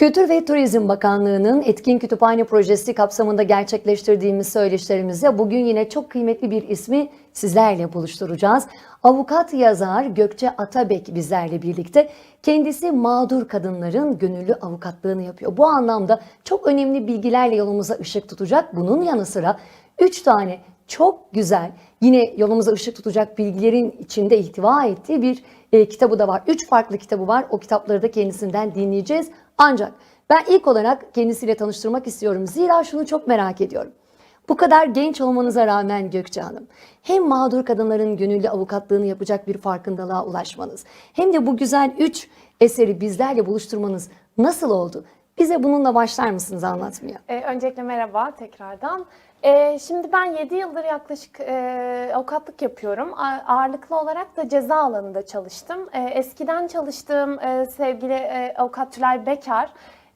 Kültür ve Turizm Bakanlığı'nın Etkin Kütüphane Projesi kapsamında gerçekleştirdiğimiz söyleşilerimizde bugün yine çok kıymetli bir ismi sizlerle buluşturacağız. Avukat yazar Gökçe Atabek bizlerle birlikte. Kendisi mağdur kadınların gönüllü avukatlığını yapıyor. Bu anlamda çok önemli bilgilerle yolumuza ışık tutacak. Bunun yanı sıra 3 tane çok güzel yine yolumuza ışık tutacak bilgilerin içinde ihtiva ettiği bir e, kitabı da var. Üç farklı kitabı var. O kitapları da kendisinden dinleyeceğiz. Ancak ben ilk olarak kendisiyle tanıştırmak istiyorum. Zira şunu çok merak ediyorum. Bu kadar genç olmanıza rağmen Gökçe Hanım, hem mağdur kadınların gönüllü avukatlığını yapacak bir farkındalığa ulaşmanız, hem de bu güzel üç eseri bizlerle buluşturmanız nasıl oldu? Bize bununla başlar mısınız anlatmaya? Ee, öncelikle merhaba tekrardan. Ee, şimdi ben 7 yıldır yaklaşık e, avukatlık yapıyorum. A- ağırlıklı olarak da ceza alanında çalıştım. Ee, eskiden çalıştığım e, sevgili e, avukat Tülay Bekar,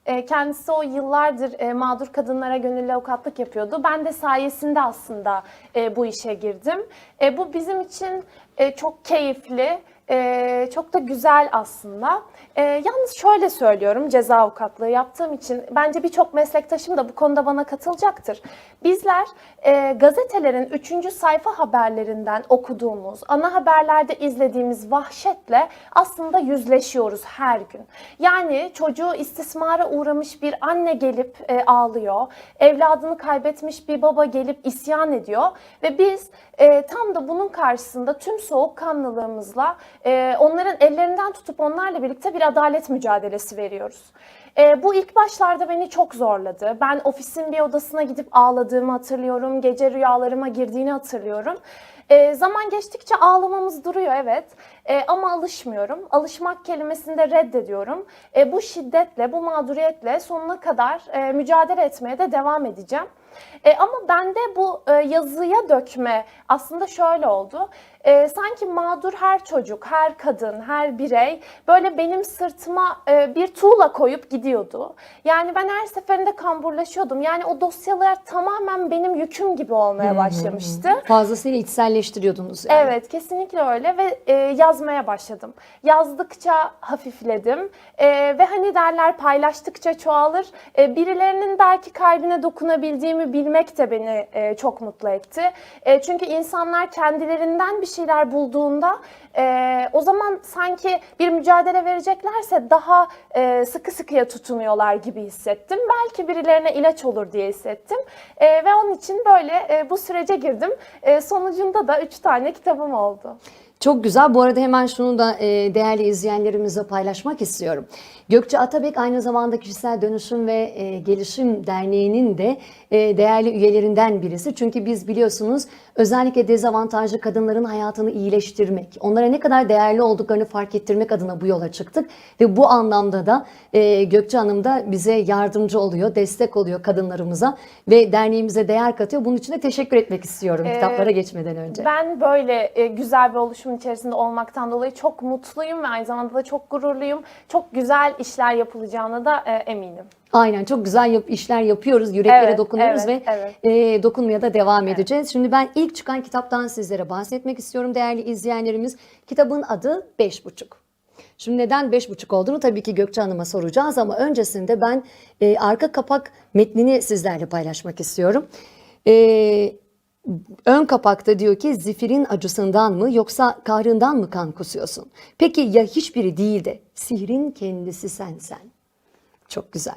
e, kendisi o yıllardır e, mağdur kadınlara gönüllü avukatlık yapıyordu. Ben de sayesinde aslında e, bu işe girdim. E, bu bizim için e, çok keyifli, e, çok da güzel aslında. E, yalnız şöyle söylüyorum ceza avukatlığı yaptığım için bence birçok meslektaşım da bu konuda bana katılacaktır. Bizler e, gazetelerin 3. sayfa haberlerinden okuduğumuz, ana haberlerde izlediğimiz vahşetle aslında yüzleşiyoruz her gün. Yani çocuğu istismara uğramış bir anne gelip e, ağlıyor, evladını kaybetmiş bir baba gelip isyan ediyor ve biz e, tam da bunun karşısında tüm soğukkanlılığımızla e, onların ellerinden tutup onlarla birlikte bir adalet mücadelesi veriyoruz. E, bu ilk başlarda beni çok zorladı. Ben ofisin bir odasına gidip ağladığımı hatırlıyorum. Gece rüyalarıma girdiğini hatırlıyorum. E, zaman geçtikçe ağlamamız duruyor evet E, ama alışmıyorum. Alışmak kelimesini de reddediyorum. E, bu şiddetle, bu mağduriyetle sonuna kadar e, mücadele etmeye de devam edeceğim. E, ama bende bu e, yazıya dökme aslında şöyle oldu. E, sanki mağdur her çocuk, her kadın, her birey böyle benim sırtıma e, bir tuğla koyup gidiyordu. Yani ben her seferinde kamburlaşıyordum. Yani o dosyalar tamamen benim yüküm gibi olmaya başlamıştı. Fazlasıyla içselleştiriyordunuz yani. Evet kesinlikle öyle ve e, yazmaya başladım. Yazdıkça hafifledim E, ve hani derler paylaştıkça çoğalır. E, birilerinin belki kalbine dokunabildiğimi bilmek de beni e, çok mutlu etti. E, çünkü insanlar kendilerinden bir şeyler bulduğunda e, o zaman sanki bir mücadele vereceklerse daha e, sıkı sıkıya tutunuyorlar gibi hissettim. Belki birilerine ilaç olur diye hissettim E, ve onun için böyle e, bu sürece girdim. E, sonucunda da üç tane kitabım oldu. Çok güzel. Bu arada hemen şunu da e, değerli izleyenlerimizle paylaşmak istiyorum. Gökçe Atabek aynı zamanda Kişisel Dönüşüm ve e, Gelişim Derneği'nin de e, değerli üyelerinden birisi. Çünkü biz biliyorsunuz özellikle dezavantajlı kadınların hayatını iyileştirmek, onlara ne kadar değerli olduklarını fark ettirmek adına bu yola çıktık. Ve bu anlamda da e, Gökçe Hanım da bize yardımcı oluyor, destek oluyor kadınlarımıza ve derneğimize değer katıyor. Bunun için de teşekkür etmek istiyorum kitaplara geçmeden önce. Ben böyle e, güzel bir oluşumun içerisinde olmaktan dolayı çok mutluyum ve aynı zamanda da çok gururluyum. Çok güzel işler yapılacağına da e, eminim. Aynen çok güzel yap- işler yapıyoruz, yüreklere Evet, dokunuyoruz evet, ve evet. e, dokunmaya da devam edeceğiz. Şimdi ben ilk çıkan kitaptan sizlere bahsetmek istiyorum değerli izleyenlerimiz. Kitabın adı Beş Buçuk. Şimdi neden beş buçuk olduğunu tabii ki Gökçe Hanım'a soracağız ama öncesinde ben e, arka kapak metnini sizlerle paylaşmak istiyorum. E, ön kapakta diyor ki zifirin acısından mı yoksa kahrından mı kan kusuyorsun? Peki ya hiçbiri değil de sihrin kendisi sensen? Çok güzel.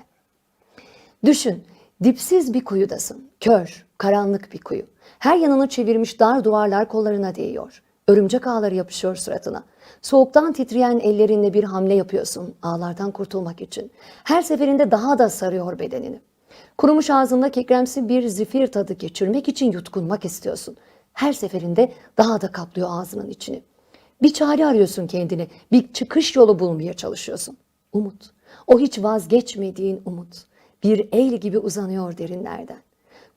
Düşün, dipsiz bir kuyudasın. Kör, karanlık bir kuyu. Her yanını çevirmiş dar duvarlar kollarına değiyor. Örümcek ağları yapışıyor suratına. Soğuktan titreyen ellerinle bir hamle yapıyorsun ağlardan kurtulmak için. Her seferinde daha da sarıyor bedenini. Kurumuş ağzında kekremsi bir zifir tadı geçirmek için yutkunmak istiyorsun. Her seferinde daha da kaplıyor ağzının içini. Bir çare arıyorsun kendine, bir çıkış yolu bulmaya çalışıyorsun. Umut, o hiç vazgeçmediğin umut. Bir el gibi uzanıyor derinlerden.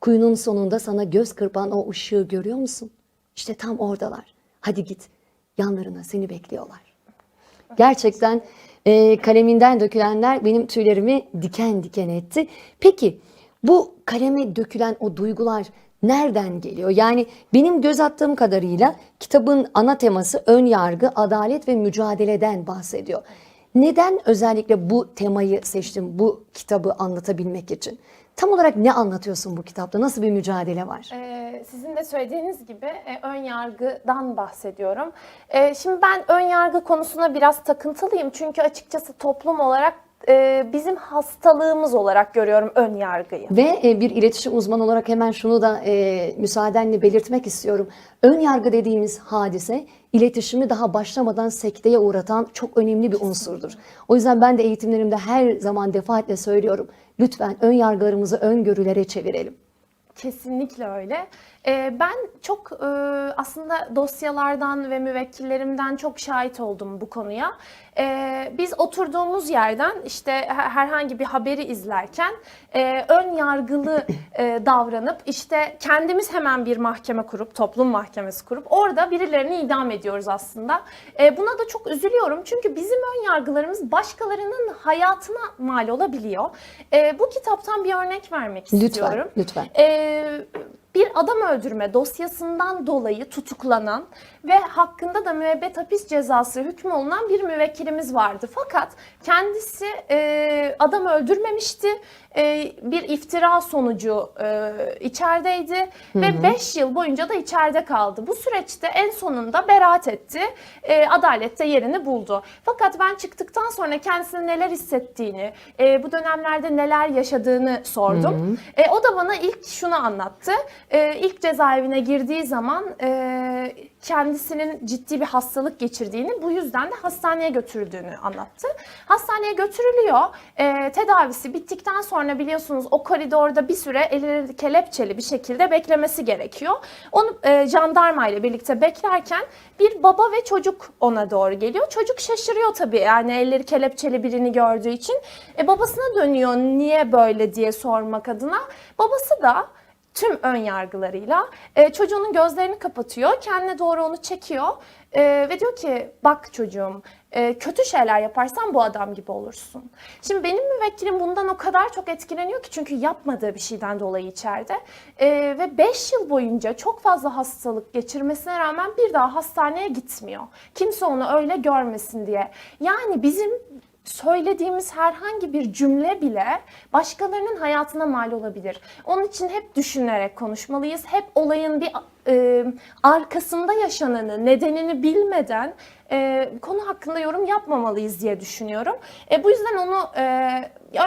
Kuyunun sonunda sana göz kırpan o ışığı görüyor musun? İşte tam oradalar. Hadi git, yanlarına seni bekliyorlar. Gerçekten e, kaleminden dökülenler benim tüylerimi diken diken etti. Peki bu kaleme dökülen o duygular nereden geliyor? Yani benim göz attığım kadarıyla kitabın ana teması ön yargı, adalet ve mücadeleden bahsediyor. Neden özellikle bu temayı seçtin bu kitabı anlatabilmek için? Tam olarak ne anlatıyorsun bu kitapta? Nasıl bir mücadele var? Ee, sizin de söylediğiniz gibi e, ön yargıdan bahsediyorum. Ee, şimdi ben ön yargı konusuna biraz takıntılıyım. Çünkü açıkçası toplum olarak e, bizim hastalığımız olarak görüyorum ön yargıyı. Ve e, bir iletişim uzmanı olarak hemen şunu da e, müsaadenle belirtmek istiyorum. Ön yargı dediğimiz hadise iletişimi daha başlamadan sekteye uğratan çok önemli bir unsurdur. O yüzden ben de eğitimlerimde her zaman defaatle söylüyorum. Lütfen ön yargılarımızı öngörülere çevirelim. Kesinlikle öyle. Ee, ben çok e, aslında dosyalardan ve müvekkillerimden çok şahit oldum bu konuya. Ee, biz oturduğumuz yerden işte her- herhangi bir haberi izlerken e, ön yargılı e, davranıp işte kendimiz hemen bir mahkeme kurup toplum mahkemesi kurup orada birilerini idam ediyoruz aslında. E, buna da çok üzülüyorum çünkü bizim ön yargılarımız başkalarının hayatına mal olabiliyor. E, bu kitaptan bir örnek vermek Lütfen, istiyorum. lütfen. Ee, bir adam öldürme dosyasından dolayı tutuklanan ve hakkında da müebbet hapis cezası hükmü olunan bir müvekkilimiz vardı. Fakat kendisi e, adam öldürmemişti. E, bir iftira sonucu e, içerideydi ve 5 yıl boyunca da içeride kaldı. Bu süreçte en sonunda beraat etti. E, adalette yerini buldu. Fakat ben çıktıktan sonra kendisine neler hissettiğini, e, bu dönemlerde neler yaşadığını sordum. E, o da bana ilk şunu anlattı. E, ilk cezaevine girdiği zaman e, kendisinin ciddi bir hastalık geçirdiğini, bu yüzden de hastaneye götürüldüğünü anlattı. Hastaneye götürülüyor. E, tedavisi bittikten sonra biliyorsunuz o koridorda bir süre elleri kelepçeli bir şekilde beklemesi gerekiyor. Onu e, jandarma ile birlikte beklerken bir baba ve çocuk ona doğru geliyor. Çocuk şaşırıyor tabii yani elleri kelepçeli birini gördüğü için. E, babasına dönüyor niye böyle diye sormak adına. Babası da tüm ön yargılarıyla e, çocuğunun gözlerini kapatıyor, kendine doğru onu çekiyor e, ve diyor ki bak çocuğum e, kötü şeyler yaparsan bu adam gibi olursun. Şimdi benim müvekkilim bundan o kadar çok etkileniyor ki çünkü yapmadığı bir şeyden dolayı içeride E, ve 5 yıl boyunca çok fazla hastalık geçirmesine rağmen bir daha hastaneye gitmiyor. Kimse onu öyle görmesin diye. Yani bizim söylediğimiz herhangi bir cümle bile başkalarının hayatına mal olabilir. Onun için hep düşünerek konuşmalıyız. Hep olayın bir e, arkasında yaşananı, nedenini bilmeden e, konu hakkında yorum yapmamalıyız diye düşünüyorum. E, bu yüzden onu e,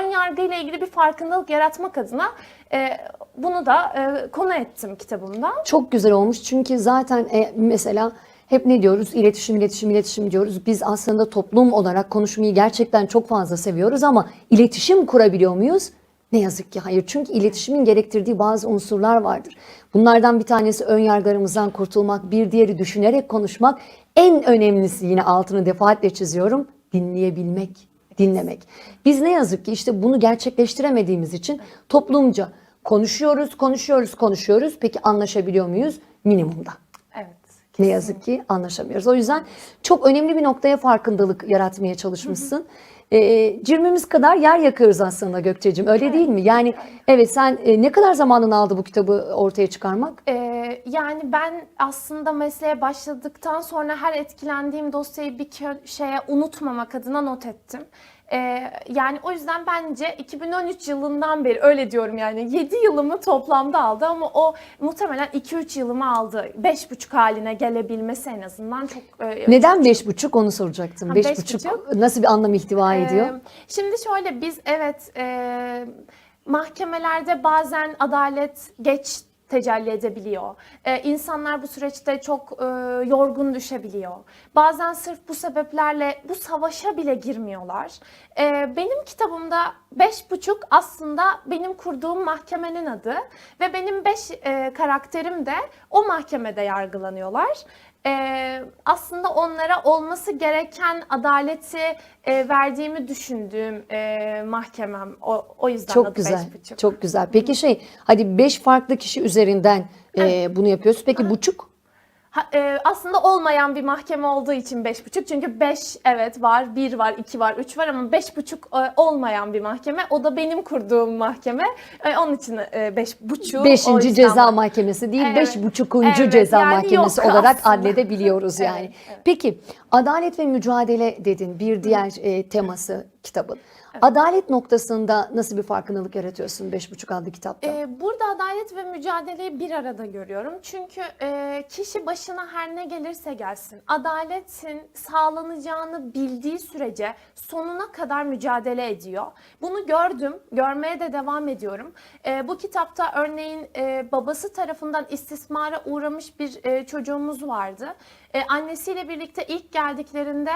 ön yargıyla ilgili bir farkındalık yaratmak adına e, bunu da e, konu ettim kitabımda. Çok güzel olmuş çünkü zaten e, mesela hep ne diyoruz? İletişim, iletişim, iletişim diyoruz. Biz aslında toplum olarak konuşmayı gerçekten çok fazla seviyoruz ama iletişim kurabiliyor muyuz? Ne yazık ki hayır. Çünkü iletişimin gerektirdiği bazı unsurlar vardır. Bunlardan bir tanesi ön yargılarımızdan kurtulmak, bir diğeri düşünerek konuşmak. En önemlisi yine altını defaatle çiziyorum, dinleyebilmek, dinlemek. Biz ne yazık ki işte bunu gerçekleştiremediğimiz için toplumca konuşuyoruz, konuşuyoruz, konuşuyoruz. Peki anlaşabiliyor muyuz? Minimumda. Ne yazık ki anlaşamıyoruz. O yüzden çok önemli bir noktaya farkındalık yaratmaya çalışmışsın. Ee, cirmimiz kadar yer yakıyoruz aslında Gökçe'cim öyle değil mi? Yani evet sen e, ne kadar zamanını aldı bu kitabı ortaya çıkarmak? Ee, yani ben aslında mesleğe başladıktan sonra her etkilendiğim dosyayı bir kö- şeye unutmamak adına not ettim. Ee, yani o yüzden bence 2013 yılından beri öyle diyorum yani 7 yılımı toplamda aldı ama o muhtemelen 2-3 yılımı aldı. 5,5 haline gelebilmesi en azından çok e, Neden beş buçuk onu soracaktım. Ha, Beş beş buçuk buçuk. nasıl bir anlam ihtiva ediyor? Ee, Şimdi şöyle biz evet e, mahkemelerde bazen adalet geç tecelli edebiliyor. Ee, insanlar bu süreçte çok e, yorgun düşebiliyor. Bazen sırf bu sebeplerle bu savaşa bile girmiyorlar. Ee, benim kitabımda beş buçuk aslında benim kurduğum mahkemenin adı ve benim beş e, karakterim de o mahkemede yargılanıyorlar. Ee, aslında onlara olması gereken adaleti e, verdiğimi düşündüğüm e, mahkemem. O, o yüzden Çok adı güzel. beş buçuk. Çok güzel. Peki şey hadi beş farklı kişi üzerinden e, bunu yapıyoruz. Peki buçuk? Ha- e, aslında olmayan bir mahkeme olduğu için 5,5 çünkü 5 evet var, 1 var, 2 var, 3 var ama 5,5 e, olmayan bir mahkeme. O da benim kurduğum mahkeme. E, onun için e, 5,5 Beşinci ceza mahkemesi değil, Evet. beş Evet, ceza yani mahkemesi olarak aslında. adledebiliyoruz Evet, yani. evet. Peki, adalet ve mücadele dedin bir diğer e, teması kitabın. Adalet noktasında nasıl bir farkındalık yaratıyorsun Beş Buçuk adlı kitapta? Ee, burada adalet ve mücadeleyi bir arada görüyorum. Çünkü e, kişi başına her ne gelirse gelsin, adaletin sağlanacağını bildiği sürece sonuna kadar mücadele ediyor. Bunu gördüm, görmeye de devam ediyorum. E, bu kitapta örneğin e, babası tarafından istismara uğramış bir e, çocuğumuz vardı. E, annesiyle birlikte ilk geldiklerinde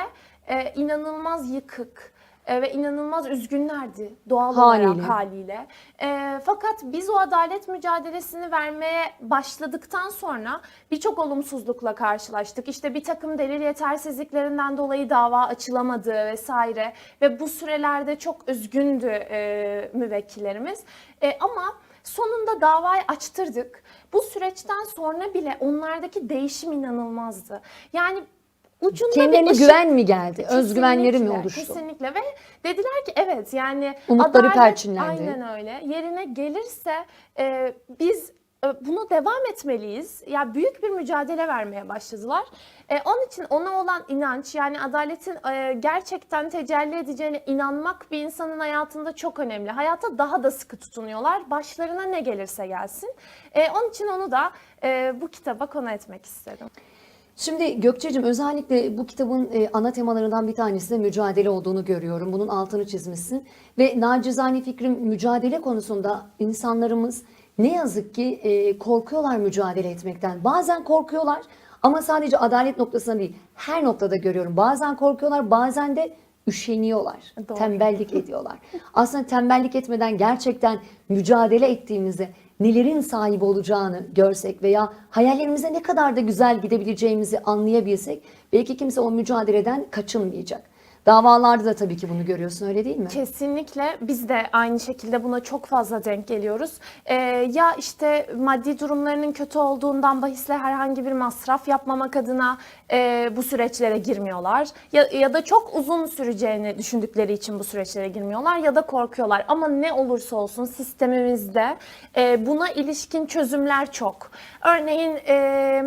e, inanılmaz yıkık e, ve inanılmaz üzgünlerdi doğal Haliyle. olarak haliyle. E, fakat biz o adalet mücadelesini vermeye başladıktan sonra birçok olumsuzlukla karşılaştık. İşte bir takım delil yetersizliklerinden dolayı dava açılamadı vesaire ve bu sürelerde çok üzgündü e, müvekkillerimiz. E, ama sonunda davayı açtırdık. Bu süreçten sonra bile onlardaki değişim inanılmazdı. Yani ucunda Kendilerine bir ışık- güven mi geldi? Özgüvenleri mi Kesinlikle, oluştu? Kesinlikle ve dediler ki evet yani Umutları adalet perçinlendi. aynen öyle yerine gelirse e, biz e, bunu devam etmeliyiz. Ya büyük bir mücadele vermeye başladılar. E, onun için ona olan inanç yani adaletin e, gerçekten tecelli edeceğine inanmak bir insanın hayatında çok önemli. Hayata daha da sıkı tutunuyorlar. Başlarına ne gelirse gelsin. E, onun için onu da e, bu kitaba konu etmek istedim. Şimdi Gökçe'cim özellikle bu kitabın e, ana temalarından bir tanesi de mücadele olduğunu görüyorum. Bunun altını çizmişsin. Ve nacizane fikrim mücadele konusunda insanlarımız ne yazık ki e, korkuyorlar mücadele etmekten. Bazen korkuyorlar ama sadece adalet noktasında değil her noktada görüyorum. Bazen korkuyorlar bazen de üşeniyorlar. Doğru. Tembellik ediyorlar. Aslında tembellik etmeden gerçekten mücadele ettiğimizde nelerin sahibi olacağını görsek veya hayallerimize ne kadar da güzel gidebileceğimizi anlayabilsek belki kimse o mücadeleden kaçınmayacak. Davalarda da tabii ki bunu görüyorsun öyle değil mi? Kesinlikle biz de aynı şekilde buna çok fazla denk geliyoruz. Ee, ya işte maddi durumlarının kötü olduğundan bahisle herhangi bir masraf yapmamak adına e, bu süreçlere girmiyorlar. Ya, ya da çok uzun süreceğini düşündükleri için bu süreçlere girmiyorlar ya da korkuyorlar. Ama ne olursa olsun sistemimizde e, buna ilişkin çözümler çok. Örneğin... E,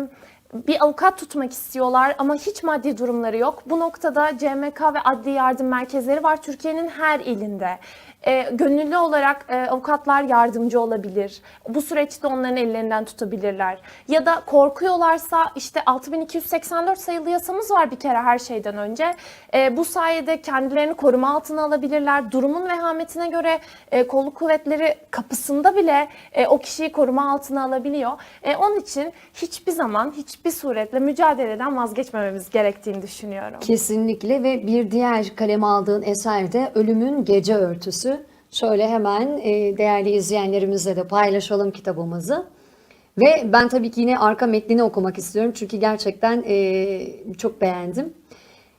bir avukat tutmak istiyorlar ama hiç maddi durumları yok. Bu noktada CMK ve adli yardım merkezleri var Türkiye'nin her ilinde. E, gönüllü olarak e, avukatlar yardımcı olabilir. Bu süreçte onların ellerinden tutabilirler. Ya da korkuyorlarsa işte 6284 sayılı yasamız var bir kere her şeyden önce. E, bu sayede kendilerini koruma altına alabilirler. Durumun vehametine göre e, kolluk kuvvetleri kapısında bile e, o kişiyi koruma altına alabiliyor. E, onun için hiçbir zaman hiçbir suretle mücadeleden vazgeçmememiz gerektiğini düşünüyorum. Kesinlikle ve bir diğer kaleme aldığın eser de Ölümün Gece Örtüsü. Şöyle hemen e, değerli izleyenlerimizle de paylaşalım kitabımızı. Ve ben tabii ki yine arka metnini okumak istiyorum çünkü gerçekten e, çok beğendim.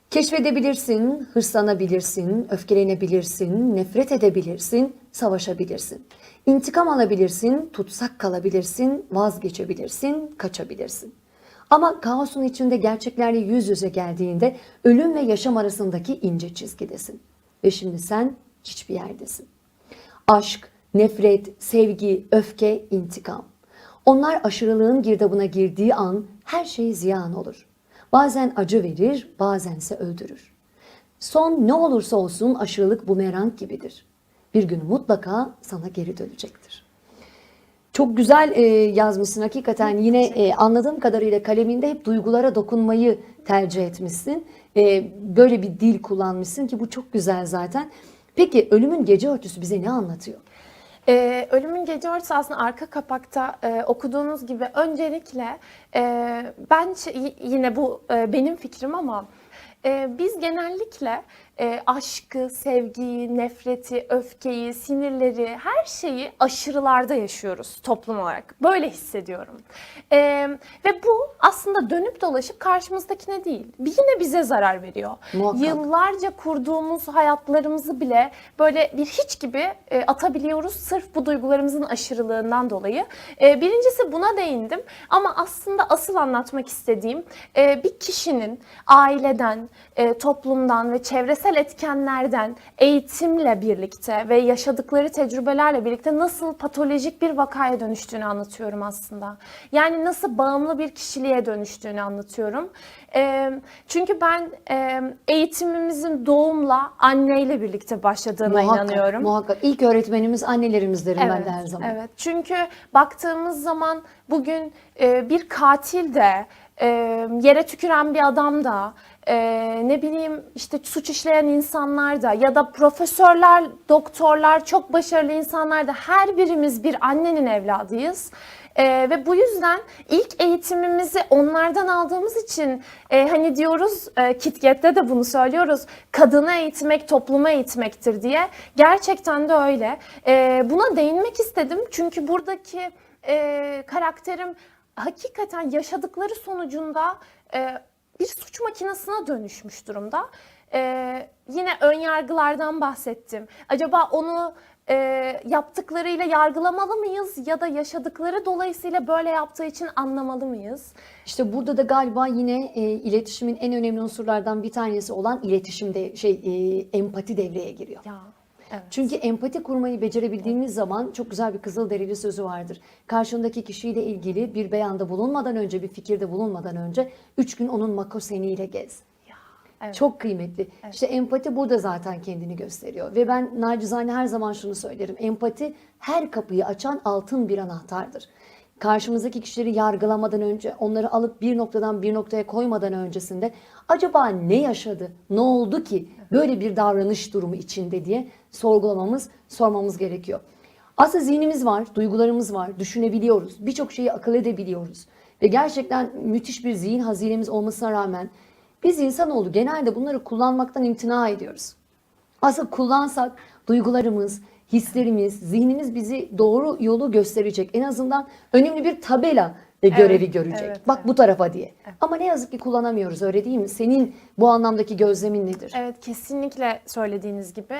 Keşfedebilirsin, hırslanabilirsin, öfkelenebilirsin, nefret edebilirsin, savaşabilirsin. İntikam alabilirsin, tutsak kalabilirsin, vazgeçebilirsin, kaçabilirsin. Ama kaosun içinde gerçeklerle yüz yüze geldiğinde ölüm ve yaşam arasındaki ince çizgidesin. Ve şimdi sen hiçbir yerdesin. Aşk, nefret, sevgi, öfke, intikam. Onlar aşırılığın girdabına girdiği an her şey ziyan olur. Bazen acı verir, bazense öldürür. Son ne olursa olsun aşırılık bumerang gibidir. Bir gün mutlaka sana geri dönecektir. Çok güzel e, yazmışsın hakikaten. Yine e, anladığım kadarıyla kaleminde hep duygulara dokunmayı tercih etmişsin. E, böyle bir dil kullanmışsın ki bu çok güzel zaten. Peki ölümün gece örtüsü bize ne anlatıyor? Ee, Ölümün Gece Örtüsü aslında arka kapakta e, okuduğunuz gibi öncelikle e, ben ş- y- yine bu e, benim fikrim ama e, biz genellikle e, aşkı, sevgiyi, nefreti, öfkeyi, sinirleri, her şeyi aşırılarda yaşıyoruz toplum olarak. Böyle hissediyorum. E, ve bu aslında dönüp dolaşıp karşımızdakine değil, yine bize zarar veriyor. Muhakkak. Yıllarca kurduğumuz hayatlarımızı bile böyle bir hiç gibi e, atabiliyoruz sırf bu duygularımızın aşırılığından dolayı. E, birincisi buna değindim ama aslında asıl anlatmak istediğim e, bir kişinin aileden, e, toplumdan ve çevresel etkenlerden eğitimle birlikte ve yaşadıkları tecrübelerle birlikte nasıl patolojik bir vakaya dönüştüğünü anlatıyorum aslında. Yani nasıl bağımlı bir kişiliğe dönüştüğünü anlatıyorum. E, çünkü ben e, eğitimimizin doğumla anneyle birlikte başladığına inanıyorum. Muhakkak. İlk öğretmenimiz annelerimiz derim ben de her zaman. Evet. Çünkü baktığımız zaman bugün e, bir katil de, e, yere tüküren bir adam da, e, ne bileyim işte suç işleyen insanlar da ya da profesörler, doktorlar, çok başarılı insanlar da her birimiz bir annenin evladıyız. E, ve bu yüzden ilk eğitimimizi onlardan aldığımız için e, hani diyoruz e, KitKat'te de bunu söylüyoruz. Kadını eğitmek toplumu eğitmektir diye. Gerçekten de öyle. E, buna değinmek istedim çünkü buradaki e, karakterim hakikaten yaşadıkları sonucunda e, bir suç makinesine dönüşmüş durumda. E, yine ön yargılardan bahsettim. Acaba onu e, yaptıklarıyla yargılamalı mıyız ya da yaşadıkları dolayısıyla böyle yaptığı için anlamalı mıyız? İşte burada da galiba yine e, iletişimin en önemli unsurlardan bir tanesi olan iletişimde şey e, empati devreye giriyor. Ya evet. Çünkü empati kurmayı becerebildiğimiz zaman çok güzel bir Kızılderili sözü vardır. Karşındaki kişiyle ilgili bir beyanda bulunmadan önce, bir fikirde bulunmadan önce üç gün onun makoseniyle gez. Ya, evet. Çok kıymetli. İşte empati burada zaten kendini gösteriyor. Ve ben nacizane her zaman şunu söylerim. Empati her kapıyı açan altın bir anahtardır. Karşımızdaki kişileri yargılamadan önce, onları alıp bir noktadan bir noktaya koymadan öncesinde acaba ne yaşadı, ne oldu ki böyle bir davranış durumu içinde diye sorgulamamız, sormamız gerekiyor. Aslında zihnimiz var, duygularımız var, düşünebiliyoruz. Birçok şeyi akıl edebiliyoruz. Ve gerçekten müthiş bir zihin hazinemiz olmasına rağmen biz insanoğlu genelde bunları kullanmaktan imtina ediyoruz. Aslında kullansak duygularımız, hislerimiz, zihnimiz bizi doğru yolu gösterecek. En azından önemli bir tabela e, görevi görecek. evet, Bak evet. bu tarafa diye. Ama ne yazık ki kullanamıyoruz öyle değil mi? Senin bu anlamdaki gözlemin nedir? Evet kesinlikle söylediğiniz gibi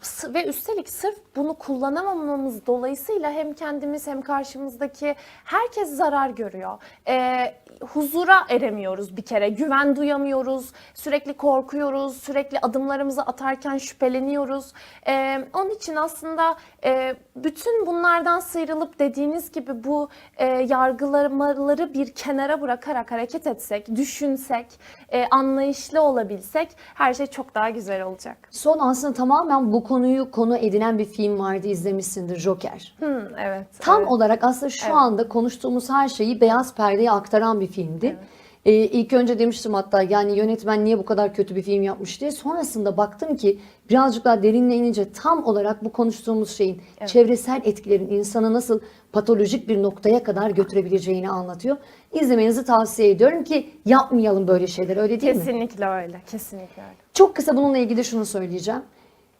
s- ve üstelik sırf bunu kullanamamamız dolayısıyla hem kendimiz hem karşımızdaki herkes zarar görüyor. Ee, huzura eremiyoruz bir kere, güven duyamıyoruz, sürekli korkuyoruz, sürekli adımlarımızı atarken şüpheleniyoruz. Ee, onun için aslında e, bütün bunlardan sıyrılıp dediğiniz gibi bu e, yargılamaları bir kenara bırakarak hareket etsek, düşünsek, e, anlayışlı olabilsek her şey çok daha güzel olacak. Son aslında tamamen bu konuyu konu edinen bir film vardı izlemişsindir Joker. Hmm, evet. Tam evet. olarak aslında şu anda konuştuğumuz her şeyi beyaz perdeye aktaran bir filmdi. Ee, ilk önce demiştim hatta yani yönetmen niye bu kadar kötü bir film yapmış diye. Sonrasında baktım ki birazcık daha derinle inince tam olarak bu konuştuğumuz şeyin çevresel etkilerin insanı nasıl patolojik bir noktaya kadar götürebileceğini anlatıyor. İzlemenizi tavsiye ediyorum ki yapmayalım böyle şeyler öyle değil mi? Kesinlikle öyle. Kesinlikle öyle. Çok kısa bununla ilgili şunu söyleyeceğim.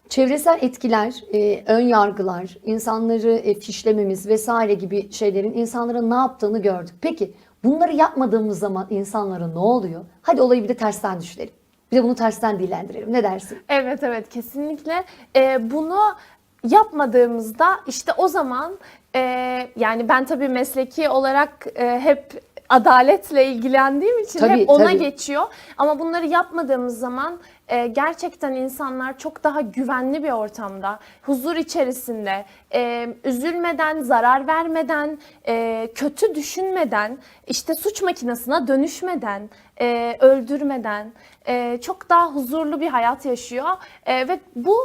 Çevresel etkiler, e, ön yargılar, insanları e, fişlememiz vesaire gibi şeylerin insanlara ne yaptığını gördük. Peki bunları yapmadığımız zaman insanlara ne oluyor? Hadi olayı bir de tersten düşünelim. Bir de bunu tersten dillendirelim. Ne dersin? Evet evet kesinlikle. Ee, bunu yapmadığımızda işte o zaman e, yani ben tabii mesleki olarak e, hep adaletle ilgilendiğim için Tabii, hep ona tabii. geçiyor. Ama bunları yapmadığımız zaman e, gerçekten insanlar çok daha güvenli bir ortamda, huzur içerisinde, e, üzülmeden, zarar vermeden, e, kötü düşünmeden, işte suç makinesine dönüşmeden, e, öldürmeden e, çok daha huzurlu bir hayat yaşıyor. E, ve bu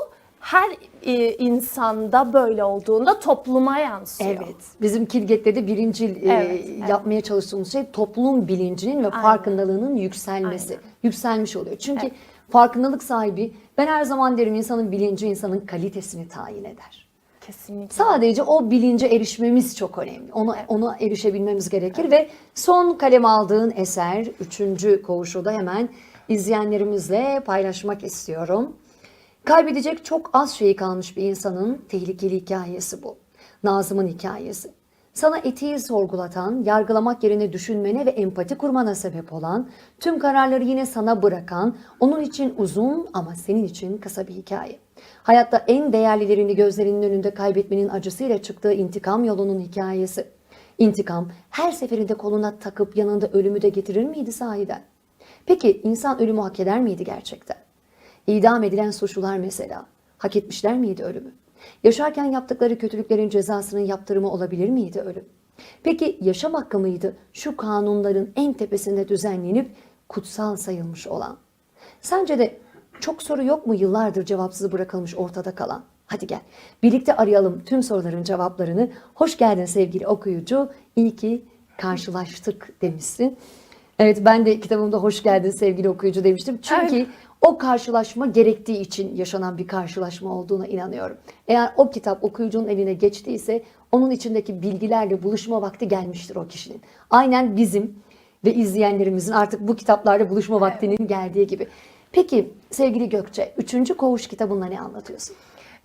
her e, insanda böyle olduğunda topluma yansıyor. Evet. Bizim Kilget'te de birinci e, Evet, evet. yapmaya çalıştığımız şey toplum bilincinin ve farkındalığının yükselmesi. Yükselmiş oluyor. Çünkü farkındalık sahibi ben her zaman derim insanın bilinci insanın kalitesini tayin eder. Kesinlikle. Sadece o bilince erişmemiz çok önemli. Ona, ona erişebilmemiz gerekir ve son kalem aldığın eser, üçüncü koğuşu da hemen izleyenlerimizle paylaşmak istiyorum. Kaybedecek çok az şeyi kalmış bir insanın tehlikeli hikayesi bu. Nazım'ın hikayesi. Sana etiği sorgulatan, yargılamak yerine düşünmene ve empati kurmana sebep olan, tüm kararları yine sana bırakan, onun için uzun ama senin için kısa bir hikaye. Hayatta en değerlilerini gözlerinin önünde kaybetmenin acısıyla çıktığı intikam yolunun hikayesi. İntikam her seferinde koluna takıp yanında ölümü de getirir miydi sahiden? Peki insan ölümü hak eder miydi gerçekten? İdam edilen suçlular mesela hak etmişler miydi ölümü? Yaşarken yaptıkları kötülüklerin cezasının yaptırımı olabilir miydi ölüm? Peki yaşam hakkı mıydı şu kanunların en tepesinde düzenlenip kutsal sayılmış olan? Sence de çok soru yok mu yıllardır cevapsız bırakılmış ortada kalan? Hadi gel birlikte arayalım tüm soruların cevaplarını. Hoş geldin sevgili okuyucu. İyi ki karşılaştık demişsin. Evet ben de kitabımda hoş geldin sevgili okuyucu demiştim. Çünkü o karşılaşma gerektiği için yaşanan bir karşılaşma olduğuna inanıyorum. Eğer o kitap okuyucunun eline geçtiyse onun içindeki bilgilerle buluşma vakti gelmiştir o kişinin. Aynen bizim ve izleyenlerimizin artık bu kitaplarla buluşma vaktinin geldiği gibi. Peki sevgili Gökçe, üçüncü koğuş kitabında ne anlatıyorsun?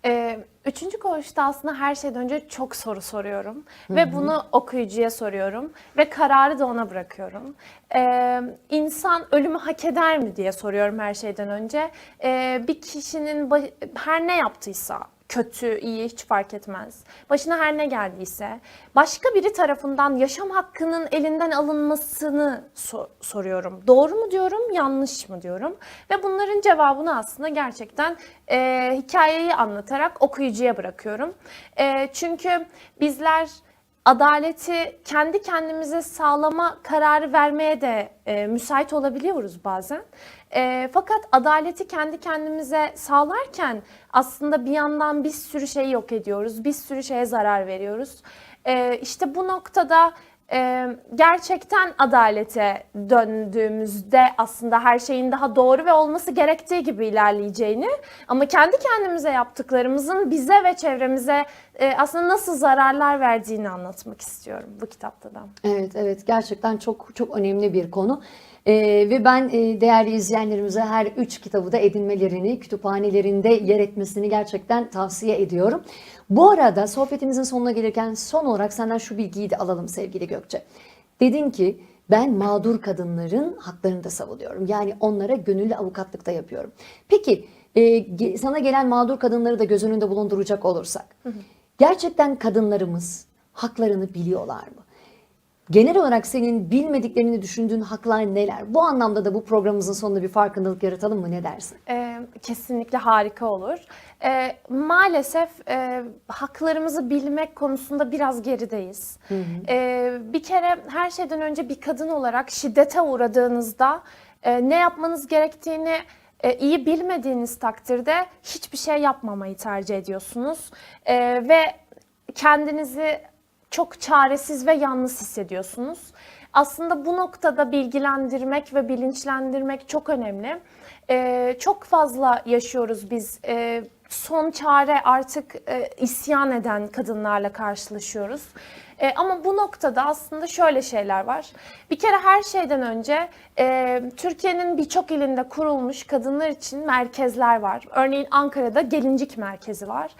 Ee, üçüncü koğuşta aslında her şeyden önce çok soru soruyorum. Ve bunu okuyucuya soruyorum. Ve kararı da ona bırakıyorum. Ee, insan ölümü hak eder mi diye soruyorum her şeyden önce. Ee, bir kişinin her ne yaptıysa, kötü, iyi hiç fark etmez. Başına her ne geldiyse başka biri tarafından yaşam hakkının elinden alınmasını so- soruyorum. Doğru mu diyorum, yanlış mı diyorum? Ve bunların cevabını aslında gerçekten e, hikayeyi anlatarak okuyucuya bırakıyorum. E, çünkü bizler adaleti kendi kendimize sağlama kararı vermeye de e, müsait olabiliyoruz bazen. E, fakat adaleti kendi kendimize sağlarken aslında bir yandan bir sürü şeyi yok ediyoruz, bir sürü şeye zarar veriyoruz. E, işte bu noktada e, gerçekten adalete döndüğümüzde aslında her şeyin daha doğru ve olması gerektiği gibi ilerleyeceğini ama kendi kendimize yaptıklarımızın bize ve çevremize e, aslında nasıl zararlar verdiğini anlatmak istiyorum bu kitapta da. Evet, evet gerçekten çok çok önemli bir konu. Ee, ve ben e, değerli izleyenlerimize her üç kitabı da edinmelerini, kütüphanelerinde yer etmesini gerçekten tavsiye ediyorum. Bu arada sohbetimizin sonuna gelirken son olarak senden şu bilgiyi de alalım sevgili Gökçe. Dedin ki ben mağdur kadınların haklarını da savunuyorum. Yani onlara gönüllü avukatlık da yapıyorum. Peki e, sana gelen mağdur kadınları da göz önünde bulunduracak olursak. Gerçekten kadınlarımız haklarını biliyorlar mı? Genel olarak senin bilmediklerini düşündüğün haklar neler? Bu anlamda da bu programımızın sonunda bir farkındalık yaratalım mı? Ne dersin? Ee, kesinlikle harika olur. Ee, maalesef e, haklarımızı bilmek konusunda biraz gerideyiz. Ee, bir kere her şeyden önce bir kadın olarak şiddete uğradığınızda e, ne yapmanız gerektiğini e, iyi bilmediğiniz takdirde hiçbir şey yapmamayı tercih ediyorsunuz. Ee, ve kendinizi çok çaresiz ve yalnız hissediyorsunuz. Aslında bu noktada bilgilendirmek ve bilinçlendirmek çok önemli. Ee, çok fazla yaşıyoruz biz. Ee, son çare artık e, isyan eden kadınlarla karşılaşıyoruz. Ee, ama bu noktada aslında şöyle şeyler var. Bir kere her şeyden önce e, Türkiye'nin birçok ilinde kurulmuş kadınlar için merkezler var. Örneğin Ankara'da Gelincik Merkezi var.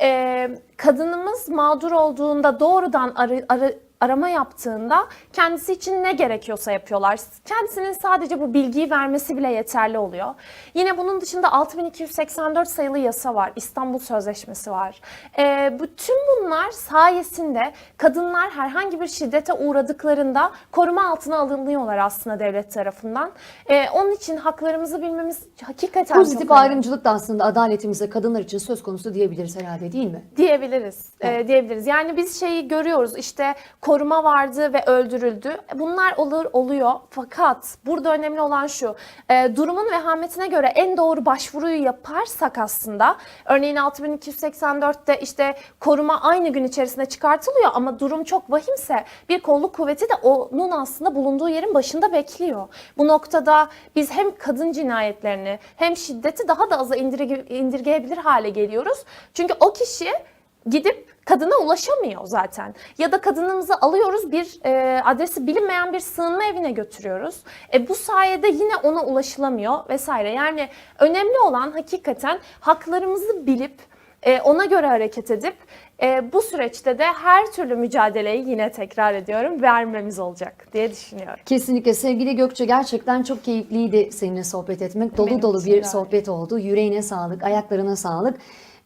Ee, kadınımız mağdur olduğunda doğrudan arı, arı, arama yaptığında kendisi için ne gerekiyorsa yapıyorlar. Kendisinin sadece bu bilgiyi vermesi bile yeterli oluyor. Yine bunun dışında 6284 sayılı yasa var. İstanbul Sözleşmesi var. Ee, bütün bunlar sayesinde kadınlar herhangi bir şiddete uğradıklarında koruma altına alınıyorlar aslında devlet tarafından. Ee, onun için haklarımızı bilmemiz hakikaten Pozitif çok ayrımcılık da aslında adaletimize kadınlar için söz konusu diyebiliriz herhalde değil mi? Diyebiliriz. Evet. Ee, diyebiliriz. Yani biz şeyi görüyoruz işte koruma vardı ve öldürüldü. Bunlar olur oluyor. Fakat burada önemli olan şu. e, durumun vehametine göre en doğru başvuruyu yaparsak aslında örneğin 6284'te işte koruma aynı gün içerisinde çıkartılıyor ama durum çok vahimse bir kolluk kuvveti de onun aslında bulunduğu yerin başında bekliyor. Bu noktada biz hem kadın cinayetlerini hem şiddeti daha da aza indirge- indirgeyebilir hale geliyoruz. Çünkü o kişi gidip kadına ulaşamıyor zaten. Ya da kadınımızı alıyoruz bir e, adresi bilinmeyen bir sığınma evine götürüyoruz. E, bu sayede yine ona ulaşılamıyor vesaire. Yani önemli olan hakikaten haklarımızı bilip e, ona göre hareket edip e, bu süreçte de her türlü mücadeleyi yine tekrar ediyorum vermemiz olacak diye düşünüyorum. Kesinlikle sevgili Gökçe gerçekten çok keyifliydi seninle sohbet etmek. Dolu Benim dolu bir sohbet oldu. Yüreğine sağlık, ayaklarına sağlık.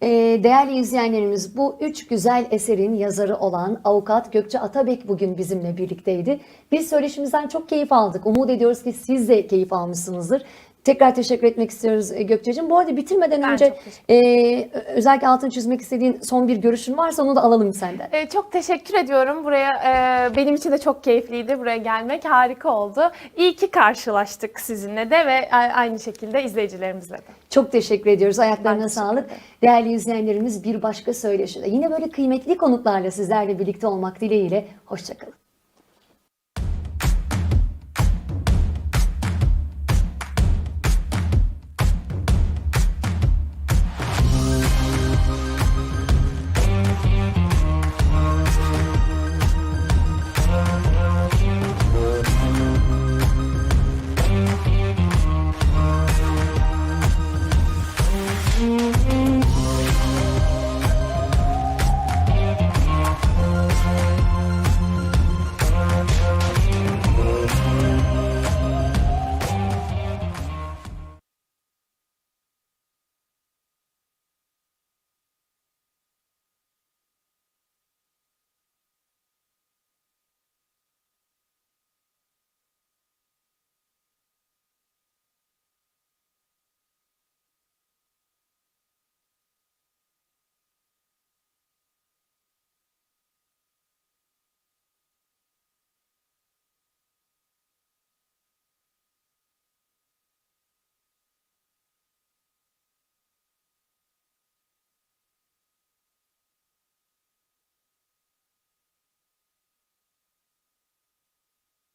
Ee, değerli izleyenlerimiz bu üç güzel eserin yazarı olan avukat Gökçe Atabek bugün bizimle birlikteydi. Biz söyleşimizden çok keyif aldık. Umut ediyoruz ki siz de keyif almışsınızdır. Tekrar teşekkür etmek istiyoruz e, Gökçe'cim. Bu arada bitirmeden Ben önce e, özellikle altını çizmek istediğin son bir görüşün varsa onu da alalım senden. E, çok teşekkür ediyorum. Buraya e, benim için de çok keyifliydi. Buraya gelmek harika oldu. İyi ki karşılaştık sizinle de ve aynı şekilde izleyicilerimizle de. Çok teşekkür ediyoruz. Ben Ayaklarına teşekkür sağlık. Değerli izleyenlerimiz bir başka söyleşide yine böyle kıymetli konuklarla sizlerle birlikte olmak dileğiyle. Hoşçakalın.